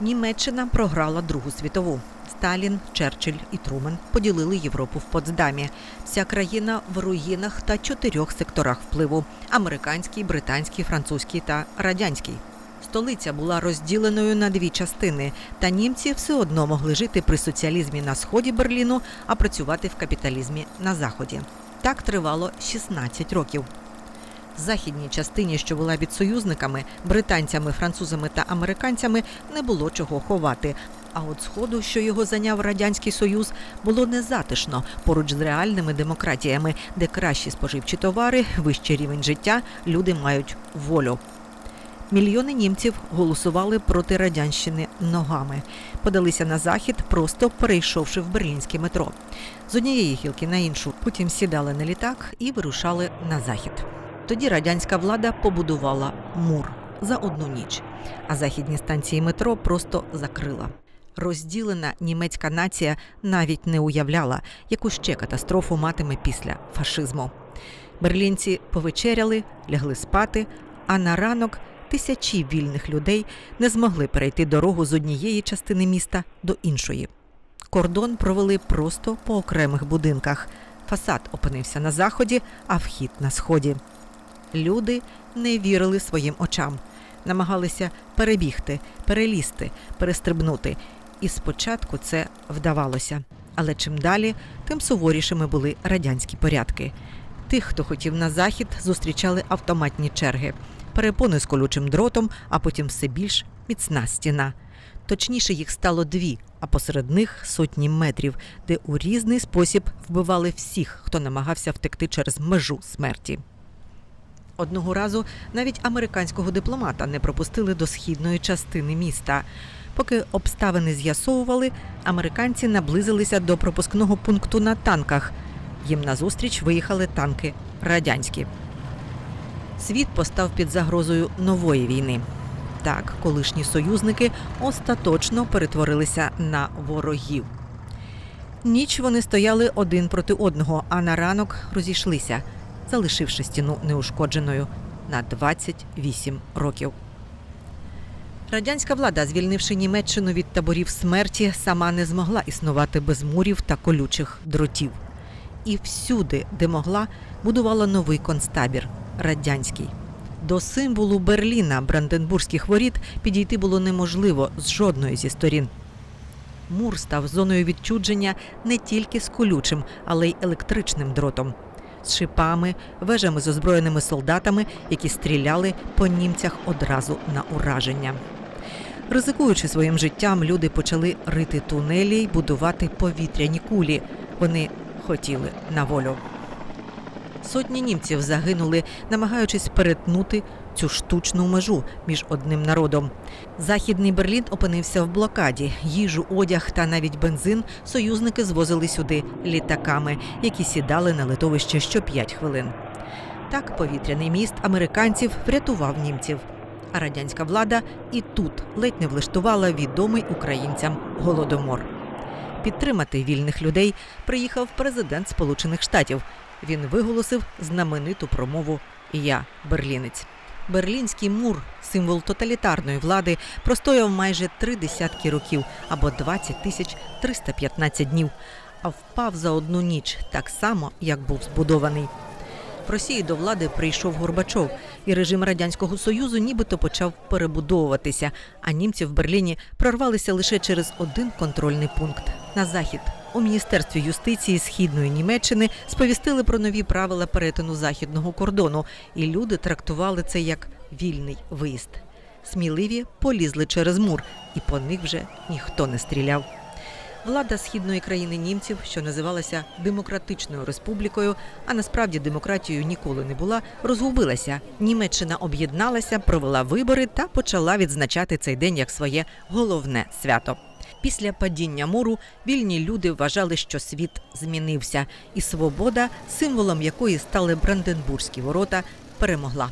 Німеччина програла Другу світову. Сталін, Черчилль і Трумен поділили Європу в Потсдамі. Вся країна в руїнах та чотирьох секторах впливу: американський, британський, французький та радянський. Столиця була розділеною на дві частини, та німці все одно могли жити при соціалізмі на сході Берліну, а працювати в капіталізмі на заході. Так тривало 16 років. Західній частині, що була під союзниками, британцями, французами та американцями, не було чого ховати. А от сходу, що його зайняв радянський союз, було незатишно поруч з реальними демократіями, де кращі споживчі товари, вищий рівень життя, люди мають волю. Мільйони німців голосували проти радянщини ногами, подалися на захід, просто перейшовши в берлінське метро. З однієї гілки на іншу, потім сідали на літак і вирушали на захід. Тоді радянська влада побудувала мур за одну ніч, а західні станції метро просто закрила. Розділена німецька нація навіть не уявляла, яку ще катастрофу матиме після фашизму. Берлінці повечеряли, лягли спати, а на ранок тисячі вільних людей не змогли перейти дорогу з однієї частини міста до іншої. Кордон провели просто по окремих будинках. Фасад опинився на заході, а вхід на сході. Люди не вірили своїм очам, намагалися перебігти, перелізти, перестрибнути. І спочатку це вдавалося. Але чим далі, тим суворішими були радянські порядки. Тих, хто хотів на захід, зустрічали автоматні черги, перепони з колючим дротом, а потім все більш міцна стіна. Точніше, їх стало дві, а посеред них сотні метрів, де у різний спосіб вбивали всіх, хто намагався втекти через межу смерті. Одного разу навіть американського дипломата не пропустили до східної частини міста. Поки обставини з'ясовували, американці наблизилися до пропускного пункту на танках. Їм назустріч виїхали танки радянські. Світ постав під загрозою нової війни. Так, колишні союзники остаточно перетворилися на ворогів. Ніч вони стояли один проти одного, а на ранок розійшлися, залишивши стіну неушкодженою на 28 років. Радянська влада, звільнивши Німеччину від таборів смерті, сама не змогла існувати без мурів та колючих дротів. І всюди, де могла, будувала новий концтабір радянський. До символу Берліна Бранденбурзьких воріт підійти було неможливо з жодної зі сторін. Мур став зоною відчудження не тільки з колючим, але й електричним дротом, з шипами, вежами з озброєними солдатами, які стріляли по німцях одразу на ураження. Ризикуючи своїм життям, люди почали рити тунелі й будувати повітряні кулі. Вони хотіли на волю. Сотні німців загинули, намагаючись перетнути цю штучну межу між одним народом. Західний Берлін опинився в блокаді. Їжу, одяг та навіть бензин союзники звозили сюди літаками, які сідали на литовище що 5 хвилин. Так повітряний міст американців врятував німців. А радянська влада і тут ледь не влаштувала відомий українцям голодомор. Підтримати вільних людей приїхав президент Сполучених Штатів. Він виголосив знамениту промову Я Берлінець. Берлінський мур, символ тоталітарної влади, простояв майже три десятки років або 20 тисяч 315 днів, а впав за одну ніч так само, як був збудований. В Росії до влади прийшов Горбачов, і режим радянського союзу нібито почав перебудовуватися. А німці в Берліні прорвалися лише через один контрольний пункт на захід. У міністерстві юстиції східної Німеччини сповістили про нові правила перетину західного кордону, і люди трактували це як вільний виїзд. Сміливі полізли через мур, і по них вже ніхто не стріляв. Влада східної країни німців, що називалася Демократичною Республікою, а насправді демократією ніколи не була, розгубилася. Німеччина об'єдналася, провела вибори та почала відзначати цей день як своє головне свято. Після падіння муру вільні люди вважали, що світ змінився, і свобода, символом якої стали Бранденбурзькі ворота, перемогла.